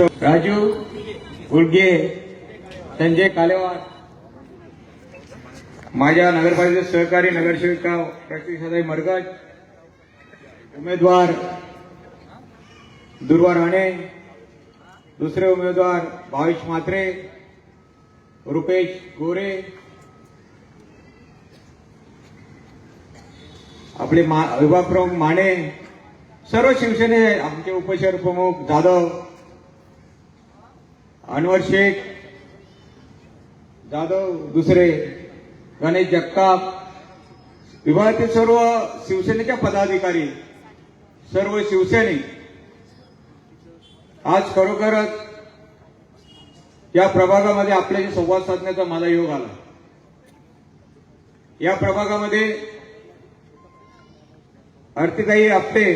राजू गुडगे संजय कालेवार माझ्या नगरपालिकेचे सहकारी नगरसेविका प्रतिष्ठाताई मरगज उमेदवार दुर्वा राणे दुसरे उमेदवार भावेश म्हात्रे रुपेश गोरे आपले मा विभाग प्रमुख माने सर्व शिवसेने आमचे उपशहर प्रमुख जाधव अनवर शेख जाधव दुसरे गणेश जगताप विभागातील सर्व शिवसेनेच्या पदाधिकारी सर्व शिवसैनिक आज खरोखरच या प्रभागामध्ये आपल्याशी संवाद साधण्याचा मला योग आला. या प्रभागामध्ये अर्थिताई आपटे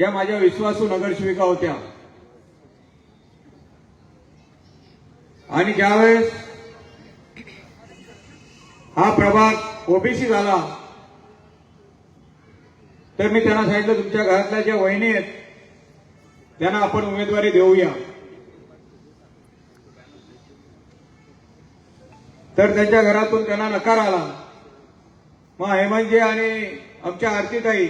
या माझ्या विश्वासू नगरसेविका होत्या. आणि ज्यावेळेस हा प्रभाग ओबीसी झाला तर मी त्यांना सांगितलं तुमच्या घरातल्या ज्या वहिनी आहेत त्यांना आपण उमेदवारी देऊया. तर त्यांच्या घरातून त्यांना नकार आला. मग हेमंतजी आणि आमच्या आरतीताई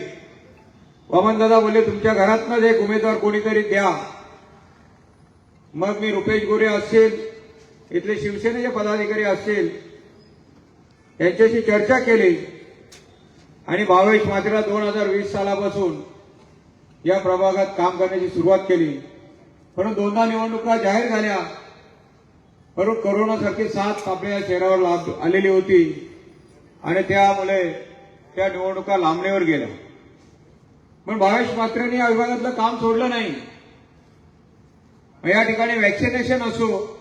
वामनदादा बोलले तुमच्या घरातनंच एक उमेदवार कोणीतरी द्या. मग मी रुपेश गोरे असेल इथले शिवसेनेचे पदाधिकारी असतील त्यांच्याशी चर्चा केली. आणि भावेश मात्र दोन हजार वीस सालापासून या प्रभागात काम करण्याची सुरुवात केली. परंतु दोनदा निवडणुका जाहीर झाल्या. परंतु करोनासारखी साथ आपल्या शहरावर लाभ आलेली होती. आणि त्यामुळे त्या निवडणुका लांबणीवर गेल्या. पण भावेश मात्रेने या विभागातलं काम सोडलं नाही. मग या ठिकाणी व्हॅक्सिनेशन असो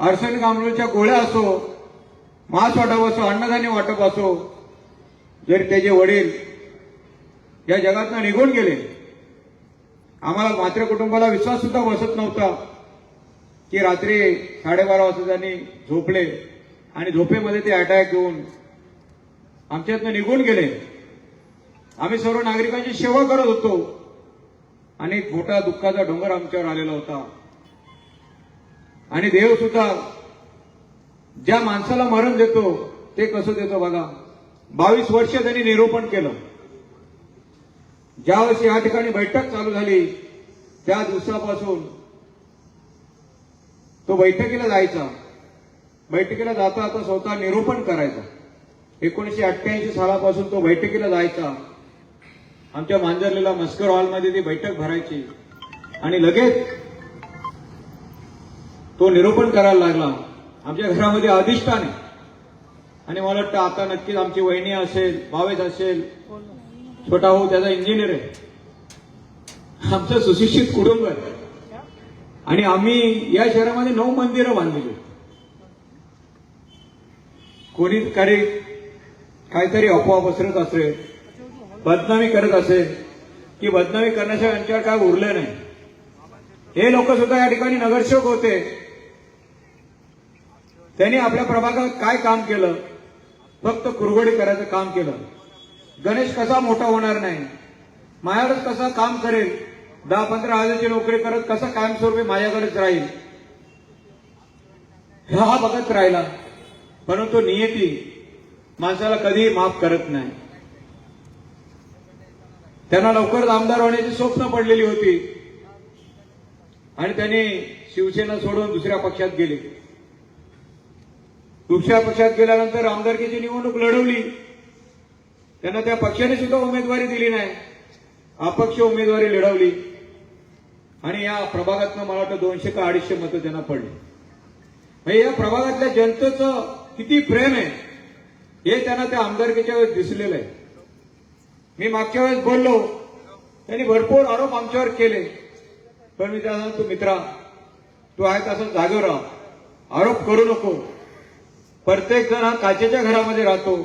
अर्सनिक आम्लच्या गोळ्या असो मांस वाटप असो अन्नधान्य वाटप असो जरी त्याचे वडील या जगातनं निघून गेले आम्हाला मात्र कुटुंबाला विश्वास सुद्धा बसत नव्हता की रात्री साडेबारा वाजता त्यांनी झोपले आणि झोपेमध्ये ते अटॅक येऊन आमच्यातनं निघून गेले. आम्ही सर्व नागरिकांची सेवा करत होतो आणि एक मोठा दुःखाचा डोंगर आमच्यावर आलेला होता. आणि देव सुद्धा ज्या माणसाला मरण देतो ते कसं देतो बघा. बावीस वर्ष त्यांनी निरूपण केलं. ज्यावेळेस या ठिकाणी बैठक चालू झाली त्या दिवसापासून तो बैठकीला जायचा. बैठकीला जाता आता स्वतः निरूपण करायचा. एकोणीशे अठ्ठ्याऐंशी सालापासून तो बैठकीला जायचा. आमच्या मांजरलेला मस्कर हॉलमध्ये ती बैठक भरायची. आणि लगेच तो निरूपण करायला लागला. आमच्या घरामध्ये अधिष्ठान आहे. आणि मला वाटतं आता नक्कीच आमची वहिनी असेल भावेश असेल छोटा भाऊ त्याचा इंजिनियर आहे. आमचं सुशिक्षित कुटुंब आहे. आणि आम्ही या शहरामध्ये नऊ मंदिरं बांधलेली कोणी काही काहीतरी अफवा पसरत असेल बदनामी करत असेल की बदनामी करण्याशिवाय यांच्यावर काय उरलं नाही. हे लोक सुद्धा या ठिकाणी नगरसेवक होते. त्यांनी आपल्या प्रभागात काय काम केलं? फक्त कुरघोडी करायचं काम केलं. गणेश कसा मोठा होणार नाही? माझ्याकडेच कसा काम करेल? दहा पंधरा हजारची नोकरी करत कसा कायमस्वरूपी माझ्याकडेच राहील? हा बघत राहिला. परंतु नियती माणसाला कधीही माफ करत नाही. त्यांना लवकरच आमदार होण्याची स्वप्न पडलेली होती. आणि त्यांनी शिवसेना सोडून दुसऱ्या पक्षात गेले. दुसऱ्या पक्षात गेल्यानंतर आमदारकीची निवडणूक लढवली. त्यांना त्या पक्षाने सुद्धा उमेदवारी दिली नाही. अपक्ष उमेदवारी लढवली. आणि या प्रभागातनं मला वाटतं दोनशे का अडीचशे मतं त्यांना पडली. म्हणजे या प्रभागातल्या जनतेचं किती प्रेम आहे हे त्यांना त्या आमदारकीच्या वेळेस दिसलेलं आहे. मी मागच्या वेळेस बोललो त्यांनी भरपूर आरोप आमच्यावर केले. पण मी त्यांना तू मित्रा तू आहे तसं जागेवर राहा. आरोप करू नको. प्रत्येक जण हा काचेच्या घरामध्ये राहतो.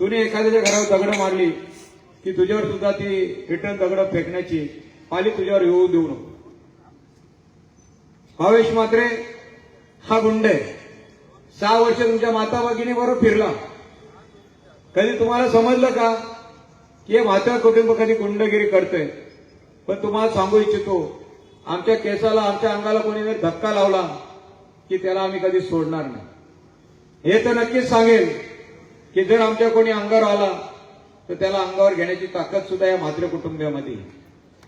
तुम्ही एखाद्याच्या घरावर दगडं मारली की तुझ्यावर सुद्धा ती रिटर्न दगडं फेकण्याची पाली तुझ्यावर येऊ देऊ नको. भावेश मात्रे हा गुंड आहे. सहा वर्ष तुमच्या माता भगिनीबरोबर फिरला. कधी तुम्हाला समजलं का की हे माता कुटुंब कधी गुंडगिरी करतंय? पण तुम्हाला सांगू इच्छितो आमच्या केसाला आमच्या अंगाला कोणी जर धक्का लावला की त्याला आम्ही कधी सोडणार नाही. हे तर नक्कीच सांगेल की जर आमच्या कोणी अंगावर आला तर त्याला अंगावर घेण्याची ताकद सुद्धा या मात्र कुटुंबियामध्ये.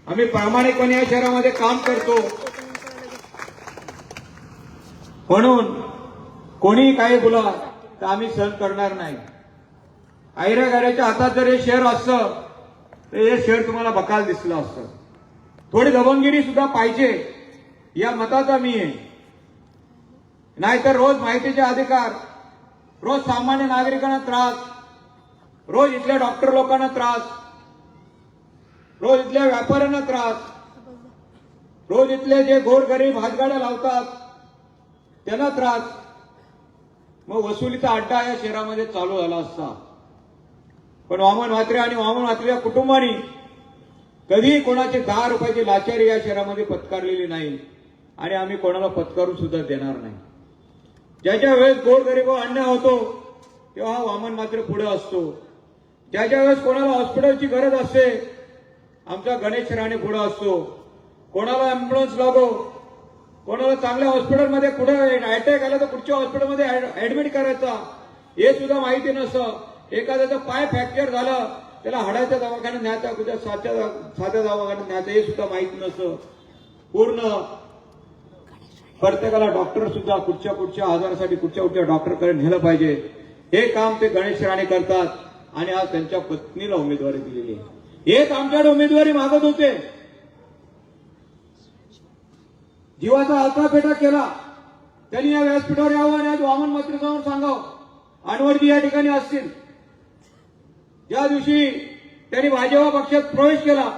आम्ही प्रामाणिकपणे या शहरामध्ये काम करतो. म्हणून कोणी काही बोला तर आम्ही सहन करणार नाही. आयऱ्या गाड्याच्या हातात जर हे शहर असतं तर हे शहर तुम्हाला बकाल दिसलं असतं. थोडी दबंगिरी सुद्धा पाहिजे या मताचा मी आहे. नाहीतर रोज माहितीचे अधिकार रोज सामान्य नागरिकांना त्रास रोज इथल्या डॉक्टर लोकांना त्रास रोज इथल्या व्यापाऱ्यांना त्रास रोज इथले जे गोरगरीब हातगाड्या लावतात त्यांना त्रास. मग वसुलीचा अड्डा या शहरामध्ये चालू झाला असता. पण वामन म्हात्रे आणि वामन म्हात्रेच्या कुटुंबानी कधीही कोणाची दहा रुपयाची लाचारी या शहरामध्ये पत्कारलेली नाही आणि आम्ही कोणाला पत्कारून सुद्धा देणार नाही. ज्याच्या वेळेस गोरगरीब अन्याय होतो तेव्हा हा वामन मात्र पुढे असतो. ज्याच्या वेळेस कोणाला हॉस्पिटलची गरज असते आमचा गणेश राणे पुढे असतो. कोणाला अँब्युलन्स लागो कोणाला चांगल्या हॉस्पिटलमध्ये कुठे अटॅक आला तर कुठच्या हॉस्पिटलमध्ये ऍडमिट करायचा. हे सुद्धा माहिती नसतं. एखाद्याचं पाय फ्रॅक्चर झालं त्याला हाडाच्या दवाखान्यात न्यायचा कुठल्या साच्या साध्या दवाखान्यात न्यायचं हे सुद्धा माहिती नसतं. पूर्ण प्रत्येकाला डॉक्टर सुद्धा कुठच्या कुठच्या आजारासाठी कुठच्या कुठच्या डॉक्टरकडे नेलं पाहिजे. हे काम ते गणेश राणे करतात आणि आज त्यांच्या पत्नीला उमेदवारी दिलेली आहे. हेच आमच्याकडे उमेदवारी मागत होते. जीवाचा अल्पापेटा केला. त्यांनी या व्यासपीठावर यावं आणि आज वामन मंत्री समोर सांगावं. अनवडती या ठिकाणी असतील. ज्या दिवशी त्यांनी भाजपा पक्षात प्रवेश केला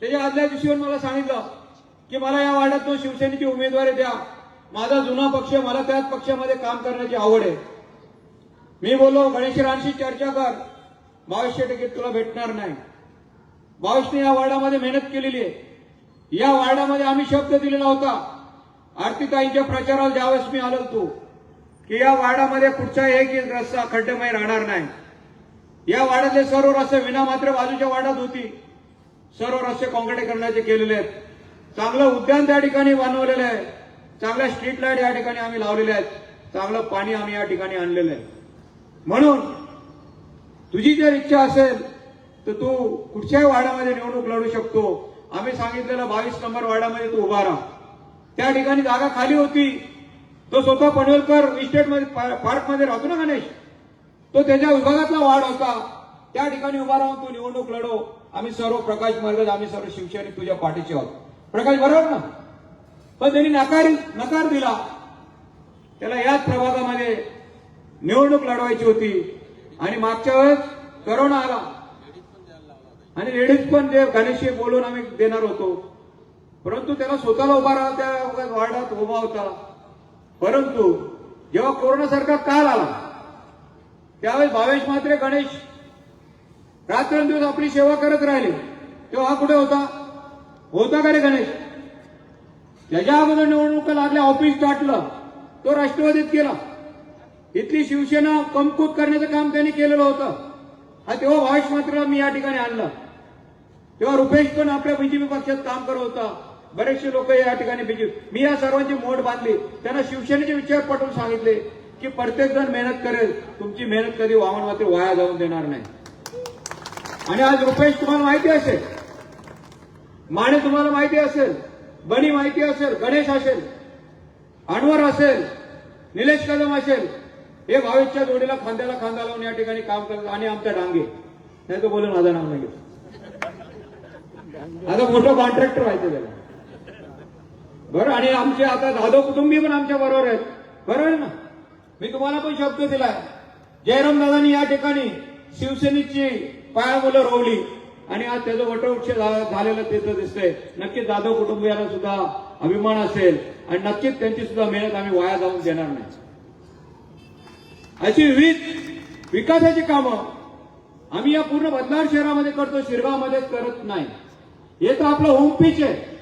त्याच्या आदल्या दिवशीवर मला सांगितलं की मला या वार्डातून शिवसेनेची उमेदवारी द्या माझा जुना पक्ष मला त्याच पक्षामध्ये काम करण्याची आवड आहे. मी बोललो गणेशरांशी चर्चा कर. बावीसशे टक्के तुला भेटणार नाही. बावीसने या वार्डामध्ये मेहनत केलेली आहे. या वार्डामध्ये आम्ही शब्द दिलेला होता. आरतीताईंच्या प्रचाराला ज्यावेळेस मी आलो होतो की या वार्डामध्ये कुठचा एक रस्ता खड्डेमय राहणार नाही. या वार्डातले सर्व रस्ते विनामात्र बाजूच्या वार्डात होती. सर्व रस्ते करण्याचे केलेले आहेत. चांगलं उद्यान त्या ठिकाणी बनवलेलं आहे. चांगल्या स्ट्रीट लाइट या ठिकाणी आम्ही लावलेल्या आहेत. चांगलं पाणी आम्ही या ठिकाणी आणलेलं आहे. म्हणून तुझी जर इच्छा असेल तर तू कुठच्याही वार्डामध्ये निवडणूक लढू शकतो. आम्ही सांगितलेलं बावीस नंबर वाड्यामध्ये तू उभा राहा. त्या ठिकाणी जागा खाली होती. तो स्वतः पनवेलकर इस्टेटमध्ये पार्कमध्ये राहतो ना गणेश? तो त्याच्या विभागातला वाढ होता. त्या ठिकाणी उभा राहून तू निवडणूक लढो आम्ही सर्व प्रकाश मार्गज आम्ही सर्व शिवसैनिक तुझ्या पाठीचे आहोत. प्रकाश बरोबर ना? पण त्यांनी नकार नकार दिला. त्याला याच प्रभागामध्ये निवडणूक लढवायची होती. आणि मागच्या वेळेस करोना आला. आणि लेडीज पण जे गणेशजी बोलून आम्ही देणार होतो. परंतु त्याला स्वतःला उभा राहा त्या वार्डात उभा होता. परंतु जेव्हा कोरोनासारखा काल आला त्यावेळेस भावेश मात्रे गणेश रात्रंदिवस आपली सेवा करत राहिले. तेव्हा हा कुठे होता? होता का रे गणेश? ज्याच्या अगोदर निवडणुका लागल्या ऑफिस दाटलं तो राष्ट्रवादीत केला इथली शिवसेना कमकुत करण्याचं काम त्यांनी केलेलं होतं. हा तेव्हा भावेश मात्र मी या ठिकाणी आणला. तेव्हा रुपेश पण आपल्या बीजेपी पक्षात काम करत होता. बरेचसे लोक या ठिकाणी बीजेपी मी या सर्वांची मोठ बांधली. त्यांना शिवसेनेचे विचार पटवून सांगितले की प्रत्येक जण मेहनत करेल. तुमची मेहनत कधी वाहन मात्र वाया जाऊन देणार नाही. आणि आज रुपेश तुम्हाला माहिती असेल माने तुम्हाला माहिती असेल बनी माहिती असेल गणेश असेल अनवर असेल निलेश कदम असेल हे भावेशच्या जोडीला खांद्याला खांदा लावून या ठिकाणी काम करतात आणि आमच्या डांगे. नाही तो बोलून माझं नाव नाही आता मोठं कॉन्ट्रॅक्टर व्हायचं त्याला. बरं आणि आमचे आता जाधव कुटुंबी पण आमच्या बरोबर आहेत. बरोबर आहे ना? मी तुम्हाला पण शब्द दिलाय. जयराम दादानी या ठिकाणी शिवसेनेची पायामुलं रोवली. आणि आज त्याचं वटवृक्ष झा- झालेलं तिथं दिसतंय. नक्कीच जाधव कुटुंबियांना सुद्धा अभिमान असेल आणि नक्कीच त्यांची सुद्धा मेहनत आम्ही वाया जाऊन देणार नाही. अशी विविध विकासाची कामं आम्ही या पूर्ण बदनार शहरामध्ये करतो शिरगावमध्ये करत नाही. हे तर आपलं होम पिच आहे.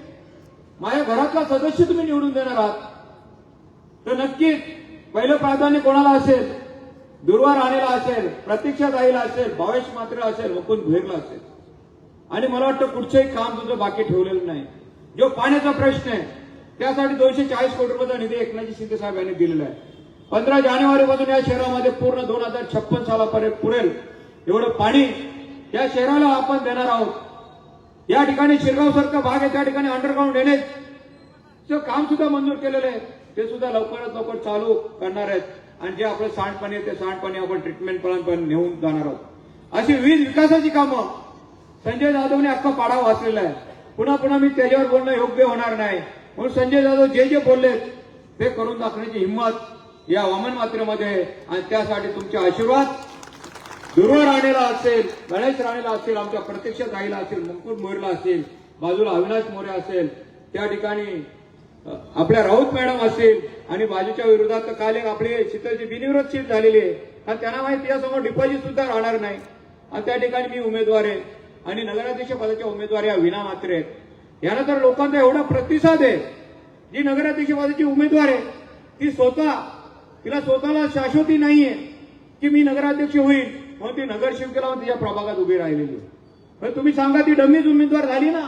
माझ्या घरातला सदस्य तुम्ही निवडून देणार आहात. तर नक्कीच पहिलं प्राधान्य कोणाला असेल? दुर्वा राणेला असेल प्रतीक्षा ताईला असेल भावेश मात्र असेल मुकुंद भुईरला असेल. आणि मला वाटतं कुठचंही काम तुझं बाकी ठेवलेलं नाही. जो पाण्याचा प्रश्न आहे त्यासाठी दोनशे चाळीस कोटी रुपयाचा निधी एकनाथजी शिंदे साहेब यांनी दिलेला आहे. पंधरा जानेवारीपासून या शहरामध्ये पूर्ण दोन हजार छप्पन सालापर्यंत पुरेल एवढं पाणी या शहराला आपण देणार आहोत. या ठिकाणी शिरगाव सारखा भाग आहे त्या ठिकाणी अंडरग्राऊंड ड्रेनेजचं काम सुद्धा मंजूर केलेलं आहे. ते सुद्धा लवकरात लवकर चालू करणार आहेत. आणि जे आपलं सांडपाणी आहे ते सांडपाणी आपण ट्रीटमेंट पण नेऊन जाणार आहोत. अशी वीज विकासाची कामं संजय जाधवने अख्खा पाडा वाचलेला आहे. पुन्हा पुन्हा मी त्याच्यावर बोलणं योग्य होणार नाही. म्हणून संजय जाधव जे जे बोलले ते करून दाखवण्याची हिंमत या वामन मात्रेमध्ये आहे. आणि त्यासाठी तुमचे आशीर्वाद दुर्व राणेला असेल गणेश राणेला असेल आमच्या प्रत्यक्ष ताईला असेल मुकुट मोरेला असेल बाजूला अविनाश मोरे असेल त्या ठिकाणी आपल्या राऊत मॅडम असेल आणि बाजूच्या विरोधात तर काल एक आपले शीतलजी बिनविरोध झालेली आहे. आणि त्यांना माहिती यासमोर डिपॉझिट सुद्धा राहणार नाही. आणि त्या ठिकाणी मी उमेदवार आहे. आणि नगराध्यक्ष पदाच्या उमेदवार या विनामात्र आहेत. याला तर लोकांचा एवढा प्रतिसाद आहे. जी नगराध्यक्ष पदाची उमेदवार आहे ती स्वतः तिला स्वतःला शाश्वती नाहीये की मी नगराध्यक्ष होईल म्हणून ती नगरसेवकेला म्हणून तिच्या प्रभागात उभी राहिलेली आहे. तुम्ही सांगा ती डमीच उमेदवार झाली ना?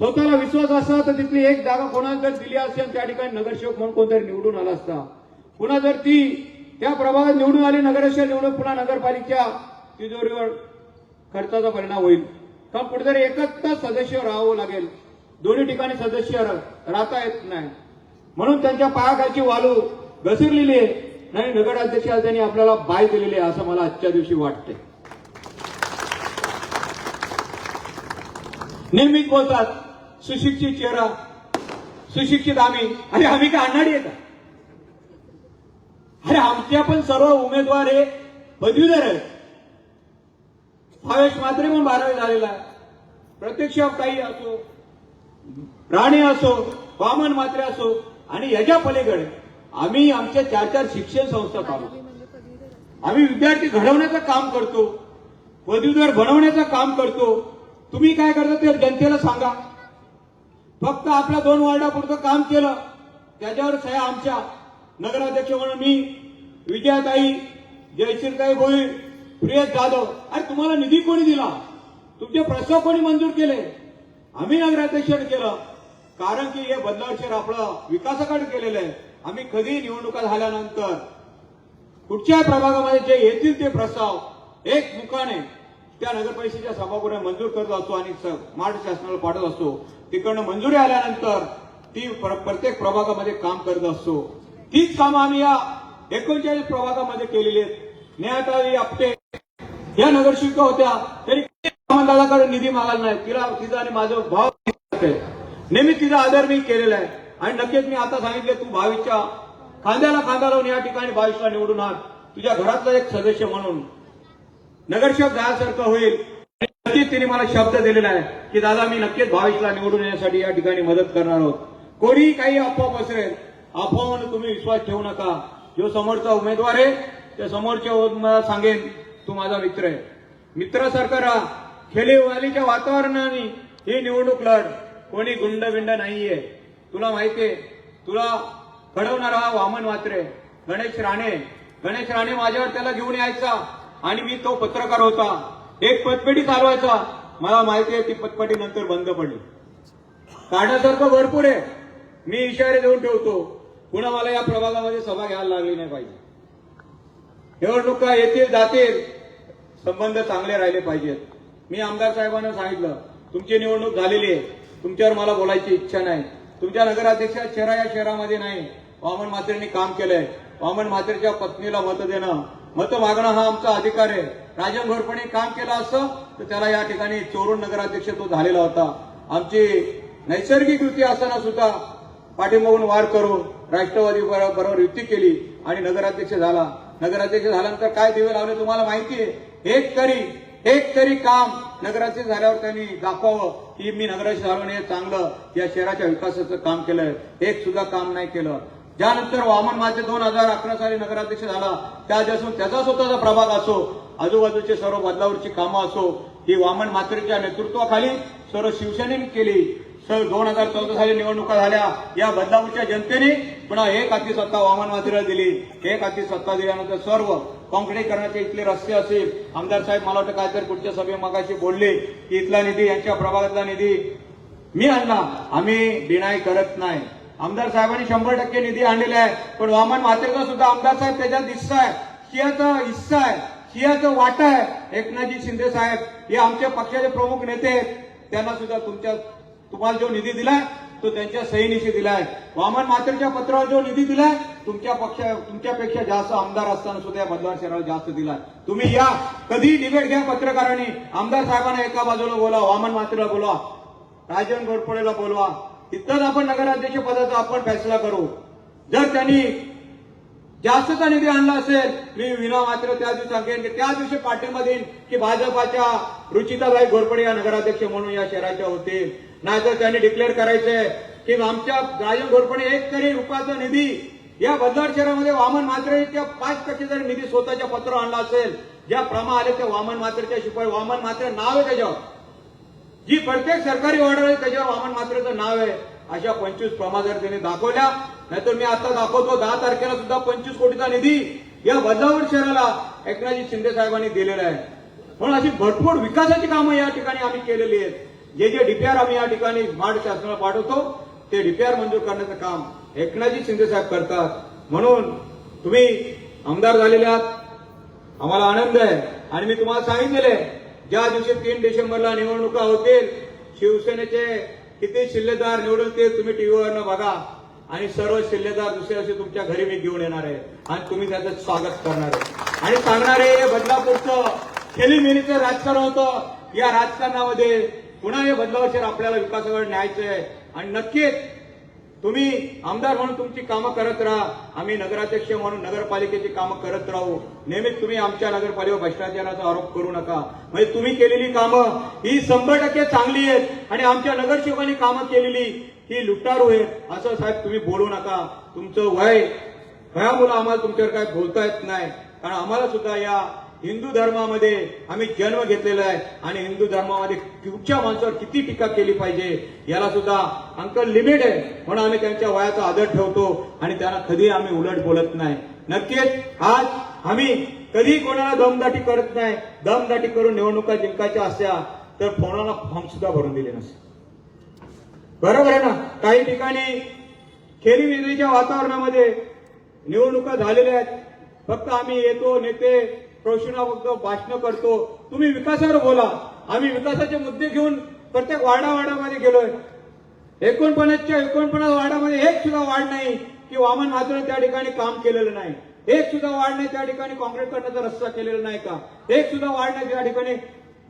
स्वतःला विश्वास असता तर तिथली एक जागा कोणाला जर दिली असेल त्या ठिकाणी नगरसेवक म्हणून कोणतरी निवडून आला असता. पुन्हा जर ती त्या प्रभागात निवडून आली नगरसेवक निवडून पुन्हा नगरपालिकेच्या तिजोरीवर खर्चाचा परिणाम होईल. कारण कुठेतरी एकच सदस्य राहावं लागेल. दोन्ही ठिकाणी सदस्य राहता येत नाही. म्हणून त्यांच्या पायाखालची वालू घसरलेली आहे. नाही नगराध्यक्षाला त्यांनी आपल्याला बाय दिलेली आहे असं मला आजच्या दिवशी वाटतंय. नेहमीच बोलतात सुशिक्षित चेहरा सुशिक्षित आम्ही. अरे आम्ही काय अनाडी आहे का? अरे आमच्या पण सर्व उमेदवार हे पदवीधर आहेत. भावेश मात्रे पण बारावी झालेला आहे. प्रत्यक्ष काही असो राणे असो वामन मात्रे असो आणि याच्या पलीकडे आम्ही आमच्या चार चार शिक्षण संस्था चालवतो आम्ही विद्यार्थी घडवण्याचं काम करतो पदवीधर बनवण्याचं काम करतो. तुम्ही काय करता ते जनतेला सांगा. फक्त आपल्या दोन वार्डापुरतं काम केलं त्याच्यावर सह्या आमच्या नगराध्यक्ष म्हणून मी विजयाताई जयश्रीताई भोईर प्रियत जाधव अरे तुम्हाला निधी कोणी दिला? तुमचे प्रस्ताव कोणी मंजूर केले? आम्ही नगराध्यक्षाने केलं. कारण की हे बदलाव शहर आपलं विकासाकडे केलेलं आहे. आम्ही कधी निवडणुका झाल्यानंतर कुठच्या प्रभागामध्ये जे येतील ते प्रस्ताव एक मुखाने त्या नगरपरिषदेच्या सभागृहात मंजूर करत असतो आणि स्मार्ट शासनाला पाठवत असतो. तिकडनं मंजुरी आल्यानंतर ती प्र- प्रत्येक प्रभागामध्ये काम करत असतो. तीच कामं आम्ही या एकोणचाळीस प्रभागामध्ये केलेली आहेत. न्यायालयी आपटे या नगरसेविका होत्या तरी दादाकडे निधी मागायला नाही. तिला तिचा आणि माझा भाव नेहमी तिचा आदर मी केलेला आहे. आणि नक्कीच मी आता सांगितले तू भावीच्या खांद्याला खांदा लावून या ठिकाणी भाविषला निवडून आण. तुझ्या घरातला एक सदस्य म्हणून. नगरसेवक जाण्यासारखं होईल. नक्कीच तिने मला शब्द दिलेला आहे की दादा मी नक्कीच भाविषला निवडून येण्यासाठी या ठिकाणी मदत करणार आहोत. कोणी काही अफवा पसरेल अफवा म्हणून तुम्ही विश्वास ठेवू नका. जो समोरचा उमेदवार आहे त्या समोरच्या उमेदवाराला सांगेन तू माझा मित्र आहे. मित्रासारखा राहा. खेळीवालीच्या वातावरणाने ही निवडणूक लढ. कोणी गुंड बिंड नाहीये. तुला माहितीये तुला घडवणारा हा वामन मात्रे गणेश राणे. गणेश राणे माझ्यावर त्याला घेऊन यायचा आणि मी तो पत्रकार होता. एक पतपेढी चालवायचा. मला माहिती आहे ती पतपेढी नंतर बंद पडली. काढण्यासारखं भरपूर आहे. मी इशारे देऊन ठेवतो. पुन्हा मला या प्रभागामध्ये सभा घ्यायला लागली नाही पाहिजे. निवडणुका येतील जातील. संबंध चांगले राहिले पाहिजेत. मी आमदार साहेबांना सांगितलं तुमची निवडणूक झालेली आहे. तुमच्यावर मला बोलायची इच्छा नाही. तुमच्या नगराध्यक्षा शहरा या शहरामध्ये नाही. वामन म्हात्रेंनी काम केलंय. वामन म्हात्रेच्या पत्नीला मत देणं. मत मागणं हा आमचा अधिकार आहे. राजन घोरपणे काम केलं असतं तर त्याला या ठिकाणी चोरून नगराध्यक्ष तो झालेला होता. आमची नैसर्गिक युती असताना सुद्धा पाठिंबाहून वार करून राष्ट्रवादी बरोबर युती केली आणि नगराध्यक्ष झाला. नगराध्यक्ष झाल्यानंतर काय दिवे लावले तुम्हाला माहिती आहे? एक तरी एक तरी काम नगराचे झाल्यावर त्यांनी दाखवावं की मी नगराध्यक्ष झालो हे चांगलं या शहराच्या विकासाचं काम केलंय. एक सुद्धा काम नाही केलं. ज्यानंतर वामन माझे दोन हजार अकरा साली नगराध्यक्ष झाला. त्यापासून त्याचा स्वतःचा प्रभाग असो आजूबाजूचे सर्व बदलावरची कामं असो ही वामन मात्रेच्या नेतृत्वाखाली सर्व शिवसेनेने केली. सर दोन हजार चौदा साली निवडणुका झाल्या. या बदलापूरच्या जनतेने पुन्हा एक हाती सत्ता वामन मात्रेला दिली. एक हाती सत्ता दिल्यानंतर सर्व काँक्रिटीकरणाचे इथले रस्ते असेल. आमदार साहेब मला वाटतं काहीतरी पुढच्या सभे मगाशी बोलले की इथला निधी यांच्या प्रभागातला निधी मी आणला आम्ही डिनाय करत नाही. आमदार साहेबांनी शंभर टक्के निधी आणलेला आहे. पण वामन म्हात्रेचा सुद्धा आमदार साहेब त्याच्यात हिस्सा आहे. शियाचा हिस्सा आहे. सिंहाचं वाटा आहे. एकनाथजी शिंदे साहेब हे आमच्या पक्षाचे प्रमुख नेते आहेत. त्यांना सुद्धा तुमच्या तुम्हाला जो निधी दिलाय तो त्यांच्या सहीनिशी दिलाय. वामन मात्रेच्या पत्रावर जो निधी दिलाय तुमच्या पक्षा तुमच्यापेक्षा जास्त आमदार असताना सुद्धा या बदलाव शहराला जास्त दिलाय. तुम्ही या. कधी डिबेट घ्या पत्रकारांनी. आमदार साहेबांना एका बाजूला बोला वामन मात्रेला बोलवा राजन घोरपडेला बोलवा. तिथंच आपण नगराध्यक्ष पदाचा आपण फैसला करू. जर त्यांनी जास्तचा निधी आणला असेल मी विना मात्र त्या दिवशी सांगेन की त्या दिवशी पाठिंबा देईन की भाजपाच्या रुचिताबाई घोरपडे या नगराध्यक्ष म्हणून या शहराच्या होतील नाहीतर त्यांनी डिक्लेअर करायचंय की आमच्या राजन घोरपणे एक तरी रुपयाचा निधी या बदलार शहरामध्ये वामन मात्रेच्या पाच टक्के जर निधी स्वतःच्या पत्र आणला असेल ज्या प्रमा आले त्या वामन मात्रेच्या शिपाई वामन मात्रे नाव आहे त्याच्यावर. जी प्रत्येक सरकारी ऑर्डर आहे त्याच्यावर वामन मात्रेचं नाव आहे अशा पंचवीस प्रमा जर त्यांनी दाखवल्या. नाहीतर मी आता दाखवतो दहा तारखेला सुद्धा पंचवीस कोटीचा निधी या बदलावर शहराला एकनाथजी शिंदे साहेबांनी दिलेला आहे. म्हणून अशी भरपूर विकासाची कामं या ठिकाणी आम्ही केलेली आहेत. जे जे डीपीआर आम्ही या ठिकाणी स्मार्ट शासनाला पाठवतो ते डीपीआर मंजूर करण्याचं काम एकनाथजी शिंदे साहेब करतात. म्हणून तुम्ही आमदार झालेले आहात आम्हाला आनंद आहे. आणि मी तुम्हाला सांगितलेले ज्या दिवशी तीन डिसेंबरला निवडणुका होतील शिवसेनेचे किती शिल्लेदार निवडून ते तुम्ही टीव्हीवरनं बघा. आणि सर्व शिल्लेदार दुसऱ्या दिवशी तुमच्या घरी मी घेऊन येणार आहे. आणि तुम्ही त्याचं स्वागत करणार आहे. आणि सांगणार आहे हे बदलापूरचं खेलीमेलीचं राजकारण होतं. या राजकारणामध्ये पुन्हा हे बदलावशीर शहर? आपल्याला विकासाकडे न्यायचं आहे. आणि नक्कीच तुम्ही आमदार म्हणून तुमची कामं करत राहा. आम्ही नगराध्यक्ष म्हणून नगरपालिकेची कामं करत राहू. नेहमीच तुम्ही आमच्या नगरपालिकेवर भ्रष्टाचाराचा आरोप करू नका. म्हणजे तुम्ही केलेली कामं ही शंभर टक्के चांगली आहेत. आणि आमच्या नगरसेवकांनी कामं केलेली ही लुटारू आहेत. असं साहेब तुम्ही बोलू नका. तुमचं वय वयामुळे आम्हाला तुमच्यावर काय बोलता येत नाही. कारण आम्हाला सुद्धा या हिंदू धर्मामध्ये आम्ही जन्म घेतलेला आहे आणि हिंदू धर्मामध्ये कुठच्या माणसावर किती टीका केली पाहिजे याला सुद्धा अंकल लिमिट आहे म्हणून आम्ही त्यांच्या वयाचा आदर ठेवतो आणि त्यांना कधी आम्ही उलट बोलत नाही. नक्कीच आज आम्ही कधी कोणाला दमदाटी करत नाही. दमदाटी करून निवडणुका जिंकायच्या असल्या तर कोणाला फॉर्म सुद्धा भरून दिले नसते. बरोबर आहे ना? काही ठिकाणी खेरी विक्रीच्या वातावरणामध्ये निवडणुका झालेल्या आहेत. फक्त आम्ही येतो नेते प्रोशना फक्त भाषण करतो. तुम्ही विकासावर बोला. आम्ही विकासाचे मुद्दे घेऊन प्रत्येक वाडावाडामध्ये गेलोय. एकोणपन्नासच्या एकोणपन्नास वार्डामध्ये एक सुद्धा वाढ नाही की वामन मात्र त्या ठिकाणी काम केलेलं नाही. एक सुद्धा वाढ नाही त्या ठिकाणी काँक्रीट करण्याचा रस्ता केलेला नाही का? एक सुद्धा वाढ नाही त्या ठिकाणी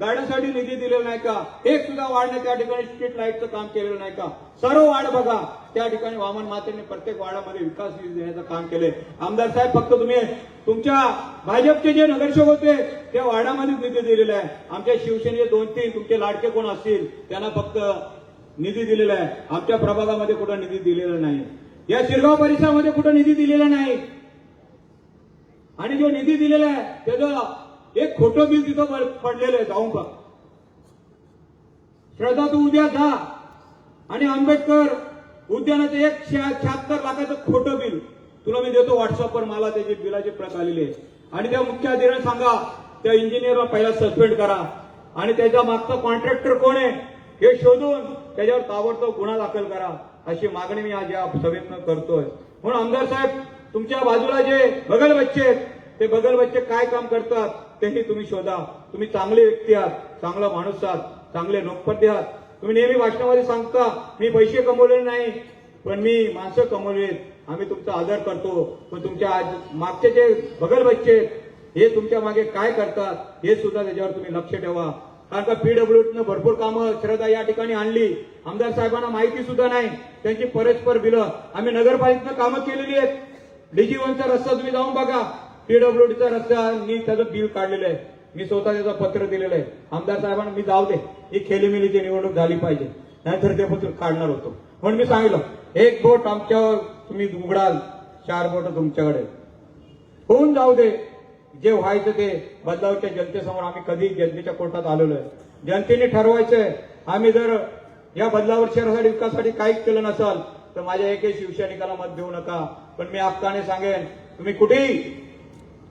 गाड्यांसाठी निधी दिलेला नाही का? एक सुद्धा वाढने त्या ठिकाणी स्ट्रीट लाईटचं काम केलेलं नाही का? सर्व वाढ बघा. त्या ठिकाणी वामन मातेने प्रत्येक वाडामध्ये विकास निधी देण्याचं काम केले आमदार साहेब फक्त तुम्ही तुमच्या भाजपचे जे नगरसेवक होते त्या वाडामध्ये निधी दिलेला आहे. आमच्या शिवसेनेचे दोन तीन तुमचे लाडके कोण असतील त्यांना फक्त निधी दिलेला आहे. आमच्या प्रभागामध्ये कुठं निधी दिलेला नाही. या शिरगाव परिसरामध्ये कुठं निधी दिलेला नाही. आणि जो निधी दिलेला आहे त्याचं एक खोटं बिल तिथं पडलेलं आहे जाऊन बघ श्रद्धा तू उद्या जा. आणि आंबेडकर उद्यानाचं एक शहात्तर लाखाचं खोटं बिल तुला मी देतो व्हॉट्सअपवर मला त्याची बिलाची प्रत आलेली आहे. आणि त्या मुख्य अधिकाऱ्याने सांगा त्या इंजिनियरला पहिला सस्पेंड करा. आणि त्याच्या मागचा कॉन्ट्रॅक्टर कोण आहे हे शोधून त्याच्यावर ताबडतोब गुन्हा दाखल करा अशी मागणी मी आज या सभेतनं करतोय. म्हणून आमदार साहेब तुमच्या बाजूला जे बगल बच्चे आहेत ते बगल बच्चे काय काम करतात? तेही तुम्ही शोधा. तुम्ही चांगले व्यक्ती आहात चांगला माणूस आहात चांगले लोकपती आहात. तुम्ही नेहमी भाषणामध्ये सांगता मी पैसे कमवले नाही पण मी माणसं कमवलीत आम्ही तुमचा आदर करतो. पण तुमच्या आज मागचे जे बगल बच्चे आहेत, हे तुमच्या मागे काय करतात हे सुद्धा त्याच्यावर तुम्ही लक्ष ठेवा. कारण का पीडब्ल्यूडीनं भरपूर कामं श्रद्धा या ठिकाणी आणली. आमदार साहेबांना माहिती सुद्धा नाही. त्यांची परस्पर बिलं. आम्ही नगरपालिकेनं कामं केलेली आहेत. डीजी वनचा रस्ता तुम्ही जाऊन बघा. पीडब्ल्यूडीचा रस्ता मी त्याचं बिल काढलेलं आहे. मी स्वतः त्याचं पत्र दिलेलं आहे. आमदार साहेबांना मी जाऊ दे. ही खेलीमेलीची निवडणूक झाली पाहिजे. नाहीतर ते पत्र काढणार होतो. म्हणून मी सांगितलं एक बोट आमच्यावर तुम्ही उघडाल. चार बोट तुमच्याकडे होऊन जाऊ दे. जे व्हायचं ते बदलावच्या जनतेसमोर आम्ही कधी जनतेच्या कोर्टात आलेलो आहे. जनतेने ठरवायचंय आम्ही जर या बदलावर शहरासाठी विकासासाठी काहीच केलं नसाल तर माझ्या एकही शिवसैनिकाला मत देऊ नका. पण मी आपताने सांगेन तुम्ही कुठेही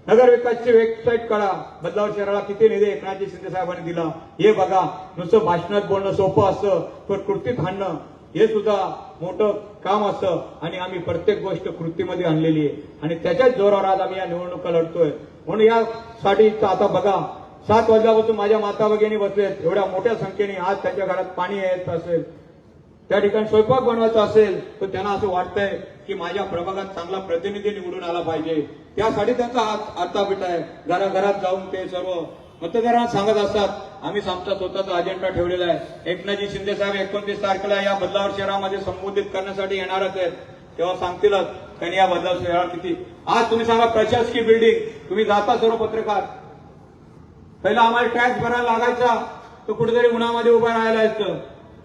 नगर विकासची वेबसाईट कळा बदलाव शहराला किती निधी एकनाथजी शिंदे साहेबांनी दिला. हे बघा. नुसतं भाषणात बोलणं सोपं असतं. पण कृतीत आणणं हे सुद्धा मोठं काम असतं. आणि आम्ही प्रत्येक गोष्ट कृतीमध्ये आणलेली आहे. आणि त्याच्याच जोरावर आज आम्ही या निवडणुका लढतोय. म्हणून यासाठी आता बघा. सात वाजल्यापासून माझ्या माता भगिनी बसलेत. एवढ्या मोठ्या संख्येने आज त्यांच्या घरात पाणी येत असेल. त्या ठिकाणी स्वयंपाक बनवायचा असेल तर त्यांना असं वाटतंय की माझ्या प्रभागात चांगला प्रतिनिधी निवडून आला पाहिजे. त्यासाठी त्यांचा हात आतापीठ आहे. घराघरात जाऊन ते सर्व मतदारांना सांगत असतात. आम्ही आमचा स्वतःचा अजेंडा ठेवलेला आहे. एकनाथजी शिंदे साहेब एकोणतीस तारखेला या बदलावर शहरामध्ये संबोधित करण्यासाठी येणारच आहेत. तेव्हा सांगतीलच त्यांनी या बदलाव शहरात किती? आज तुम्ही सांगा प्रशासकीय बिल्डिंग तुम्ही जाता सर्व पत्रकार. पहिला आम्हाला टॅक्स भरायला लागायचा. तो कुठेतरी उन्हामध्ये उभा राहायला येतं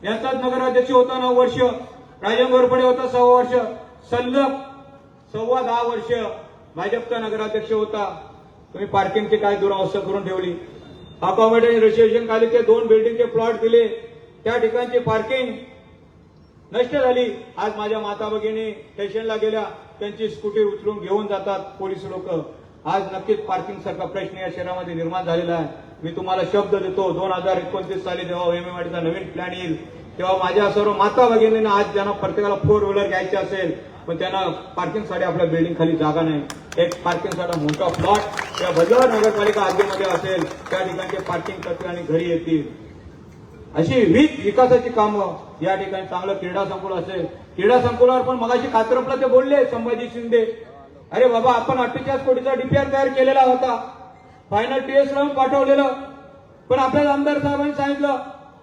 यांचाच नगराध्यक्ष होता नऊ वर्ष. राजन घोरपडे होता सहा वर्ष. सलग सव्वा दहा वर्ष भाजपचा नगराध्यक्ष होता. तुम्ही पार्किंगची काय दुरावस्था करून ठेवली? अकॉमोडेशन रजिस्ट्रेशन खाली ते दोन बिल्डिंगचे प्लॉट दिले त्या ठिकाणची पार्किंग नष्ट झाली. आज माझ्या माता भगिनी स्टेशनला गेल्या. त्यांची स्कूटी उचलून घेऊन जातात पोलीस लोक. आज नक्कीच पार्किंग सारखा प्रश्न या शहरामध्ये निर्माण झालेला आहे. मी तुम्हाला शब्द देतो दोन हजार एकोणतीस साली जेव्हा एमएमआयचा नवीन प्लॅन येईल तेव्हा माझ्या सर्व माता भगिनींना आज ज्यांना प्रत्येकाला फोर व्हीलर घ्यायचे असेल पण त्यांना पार्किंगसाठी आपल्या बिल्डिंग खाली जागा नाही. एक पार्किंगसाठी मोठा प्लॉट या बदलावर नगरपालिका आगीमध्ये असेल त्या ठिकाणचे पार्किंग करतील आणि घरी येतील. अशी विविध विकासाची कामं या ठिकाणी चांगलं क्रीडा संकुल असेल. क्रीडा संकुलावर पण मगाशी कात्रपला ते बोलले संभाजी शिंदे. अरे बाबा आपण अठ्ठेचाळीस कोटीचा डीपीआर तयार केलेला होता. फायनल टीएस लावून पाठवलेलं. पण आपल्याला आमदार साहेबांनी सांगितलं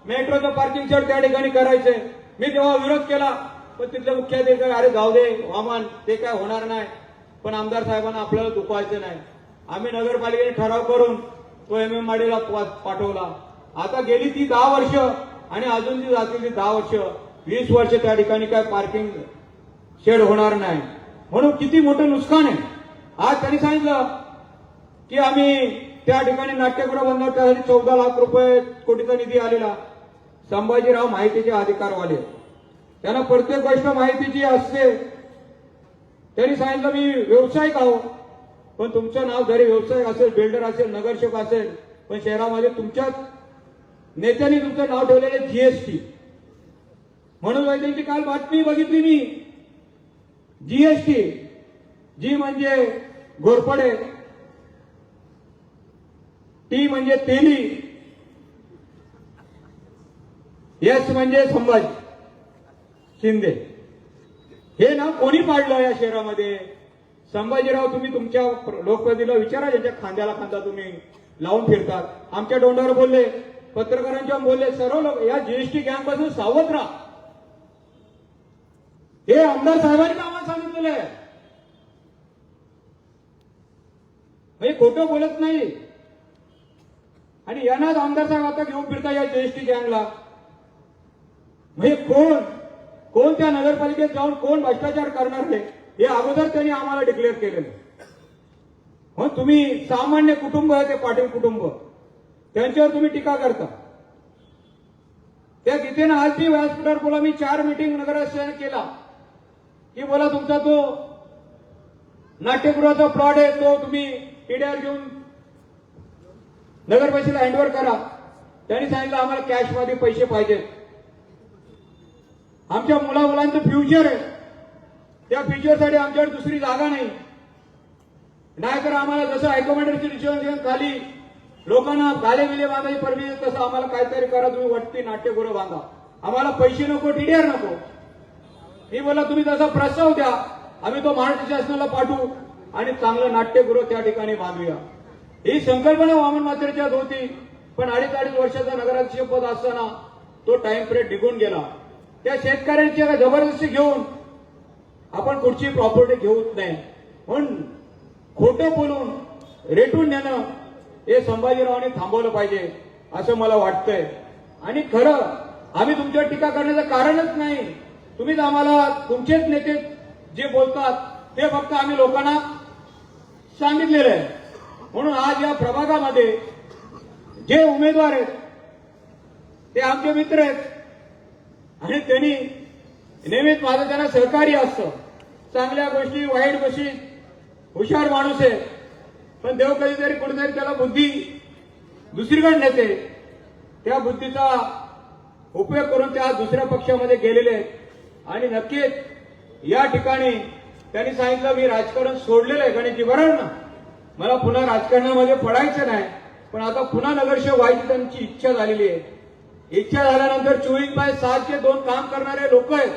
मेट्रोचं पार्किंग शेड त्या ठिकाणी करायचे मी तेव्हा विरोध केला. पण तिथले मुख्याधिकारी अरे जाऊ दे हवामान ते काय होणार नाही. पण आमदार साहेबांना आपल्याला दुखवायचं नाही. आम्ही नगरपालिकेने ठराव करून तो एम एम माडीला पाठवला. आता गेली ती दहा वर्ष आणि अजून जी जातील ती दहा वर्ष. वीस वर्ष त्या ठिकाणी काय पार्किंग शेड होणार नाही. म्हणून किती मोठं नुकसान आहे. आज त्यांनी सांगितलं की आम्ही त्या ठिकाणी नाट्यगृह बांधणार त्यासाठी चौदा लाख रुपये कोटीचा निधी आलेला. संभाजीराव माहितीचे अधिकारवाले. त्यांना प्रत्येक गोष्ट माहितीची असते त्यांनी सांगितलं मी व्यावसायिक आहो. पण तुमचं नाव जरी व्यावसायिक असेल बिल्डर असेल नगरसेवक असेल पण शहरामध्ये तुमच्याच नेत्यांनी तुमचं नाव ठेवलेलं जीएसटी म्हणून त्यांची काल बातमी बघितली मी. जीएसटी जी म्हणजे घोरपडे टी म्हणजे तेली एस म्हणजे संभाजी. शिंदे. हे नाव कोणी पाडलं या शहरामध्ये? संभाजीराव तुम्ही तुमच्या लोकप्रतिनिधीला विचारा ज्यांच्या खांद्याला खांदा तुम्ही लावून फिरतात. आमच्या डोंडावर बोलले पत्रकारांच्या बोलले सर्व लोक या जीएसटी गँगपासून सावध राहा. हे आमदार साहेबांनी आम्हाला सांगितलेलं आहे. म्हणजे खोटं बोलत नाही. आणि यांनाच आमदार साहेब आता घेऊन फिरता या जीएसटी गँगला. म्हणजे कोण? कोण त्या नगरपालिकेत जाऊन कोण भ्रष्टाचार करणार आहे हे अगोदर त्यांनी आम्हाला डिक्लेअर केलेलं मग तुम्ही सामान्य कुटुंब आहे ते पाटील कुटुंब. त्यांच्यावर तुम्ही टीका करता. त्या गीतेनं आज ती व्यासपीठावर बोला मी चार मिटिंग नगराध्यक्षाने केला. की बोला तुमचा तो नाट्यगृहाचा प्लॉट आहे तो तुम्ही पिढ्यावर घेऊन नगर परिषदेला हँडओव्हर करा. त्यांनी सांगितलं आम्हाला कॅशमध्ये पैसे पाहिजेत. आमच्या मुला मुलांचं फ्युचर आहे. त्या फ्युचरसाठी आमच्याकडे दुसरी जागा नाही. नाहीतर आम्हाला जसं अकोमोडेशन डिसिजन खाली लोकांना गाले गेले बांधायची परमिशन तसं आम्हाला काहीतरी करा तुम्ही वटती नाट्यगृह बांधा. आम्हाला पैसे नको डीडीआर नको. मी बोला तुम्ही तसा प्रस्ताव द्या. आम्ही तो महाराष्ट्र शासनाला पाठवू आणि चांगलं नाट्यगृह त्या ठिकाणी बांधूया. ही संकल्पना वामन मात्रेच्यात होती. पण अडीच अडीच वर्षाचा नगराध्यक्ष पद असताना तो टाइम पिरियड निघून गेला. त्या शेतकऱ्यांची आता जबरदस्ती घेऊन आपण कुठची प्रॉपर्टी घेऊच नाही. म्हणून खोटं बोलून रेटून नेणं हे संभाजीरावांनी थांबवलं पाहिजे असं मला वाटतंय. आणि खरं आम्ही तुमच्यावर टीका करण्याचं कारणच नाही. तुम्हीच आम्हाला तुमचेच नेते जे बोलतात ते फक्त आम्ही लोकांना सांगितलेलं आहे. म्हणून आज या प्रभागामध्ये जे उमेदवार आहेत ते आमचे मित्र आहेत. आणि त्यांनी नेहमीच माझं त्यांना सहकार्य असतं. चांगल्या गोष्टी वाईट गोष्टी हुशार माणूस आहे. पण देव कधीतरी कुठेतरी त्याला बुद्धी दुसरीकडे नेते. त्या बुद्धीचा उपयोग करून त्या दुसऱ्या पक्षामध्ये गेलेले आहेत. आणि नक्कीच या ठिकाणी त्यांनी सांगितलं मी राजकारण सोडलेलं आहे गणेशजी बरोबर ना? मला पुन्हा राजकारणामध्ये पडायचं नाही. पण आता पुन्हा नगरसेवक व्हायची त्यांची इच्छा झालेली आहे. इच्छा झाल्यानंतर चोवीस बाय सातचे दोन काम करणारे लोक आहेत.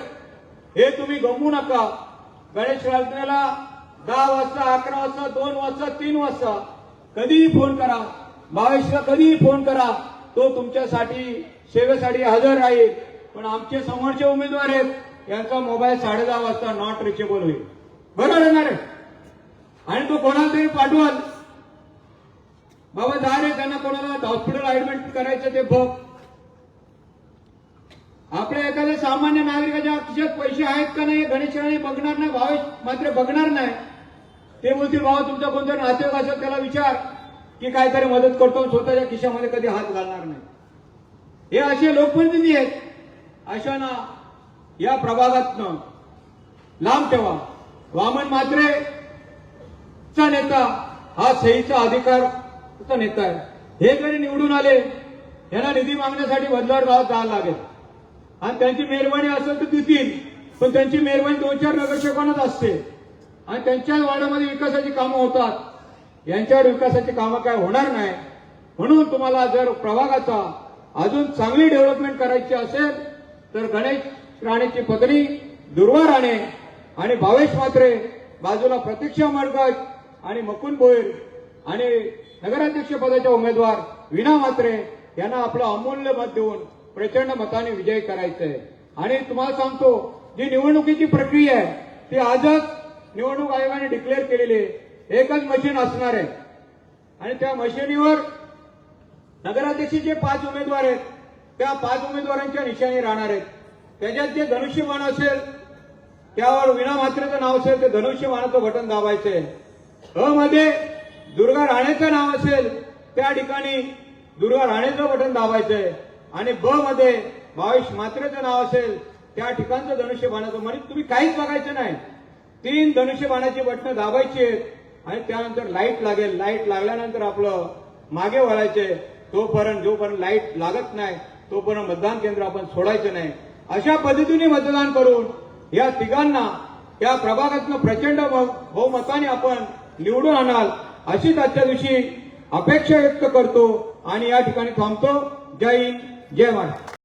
हे तुम्ही गमवू नका. गणेश राजनेला दहा वाजता अकरा वाजता दोन वाजता तीन वाजता कधीही फोन करा. भावेशला कधीही फोन करा. तो तुमच्यासाठी सेवेसाठी हजर राहील. पण आमचे समोरचे उमेदवार आहेत. यांचा मोबाईल साडे दहा वाजता नॉट रिचेबल होईल. बरोबर येणार आहे आणि तो कोणाला तरी पाठवाल. बाबा जा रे त्यांना कोणाला हॉस्पिटल ऍडमिट करायचं ते बघ. आपल्या एखाद्या सामान्य नागरिकाच्या खिशात पैसे आहेत का नाही गणेशाने बघणार नाही भावेश मात्र बघणार नाही. ते बोलतील भावा तुमचा कोणत्या नातेवाईक असेल त्याला विचार की काहीतरी मदत करतो स्वतःच्या खिशामध्ये कधी हात घालणार नाही. हे असे लोकप्रतिनिधी आहेत. अशांना या प्रभागातनं लांब ठेवा. वामन मात्रे चा नेता हा सहीचा अधिकारचा नेता आहे. हे जरी निवडून आले यांना निधी मागण्यासाठी बदलावर गावात जायला लागेल. आणि त्यांची मेहरबानी असेल तर देतील पण त्यांची मेहरबानी दोन चार नगरसेवकांनाच असते. आणि त्यांच्या वाड्यामध्ये विकासाची कामं होतात. यांच्यावर विकासाची कामं काय होणार नाही. म्हणून तुम्हाला जर प्रभागाचा अजून चांगली डेव्हलपमेंट करायची असेल तर गणेश राणेची पत्नी दुर्वा राणे आणि भावेश म्हात्रे बाजूला प्रतीक्षा मडगज आणि मकुन भोईर आणि नगराध्यक्षपदाचे उमेदवार विना म्हात्रे यांना आपलं अमूल्य मत देऊन प्रचंड मताने विजय करायचा आहे आणि तुम्हाला सांगतो जी निवडणुकीची प्रक्रिया आहे ती आजच निवडणूक आयोगाने डिक्लेअर केलेली आहे. एकच मशीन असणार आहे. आणि त्या मशिनीवर नगराध्यक्षाचे पाच उमेदवार आहेत त्या पाच उमेदवारांच्या निशाणी राहणार आहेत. त्याच्यात जे धनुष्यबाण असेल त्यावर विना मात्रेचं नाव असेल ते धनुष्यबाणाचं बटन आहे. अ मध्ये दुर्गा राणेचं नाव असेल त्या ठिकाणी दुर्गा राणेचं बटन आहे. आणि ब मध्ये भावेश मात्रेचं नाव असेल त्या ठिकाणचं धनुष्यबाणाचं म्हणजे तुम्ही काहीच बघायचं नाही. तीन धनुष्यबाणाची बटणं दाबायची आहेत आणि त्यानंतर लाइट लागेल. लाइट लागल्यानंतर आपलं मागे वळायचे. तोपर्यंत जोपर्यंत लाइट लागत नाही तोपर्यंत मतदान केंद्र आपण सोडायचं नाही. अशा पद्धतीने मतदान करून या तिघांना या प्रभागातनं प्रचंड बहुमताने आपण निवडून आणाल अशीच आजच्या दिवशी अपेक्षा व्यक्त करतो आणि या ठिकाणी थांबतो. जय हिंद. जय महाराज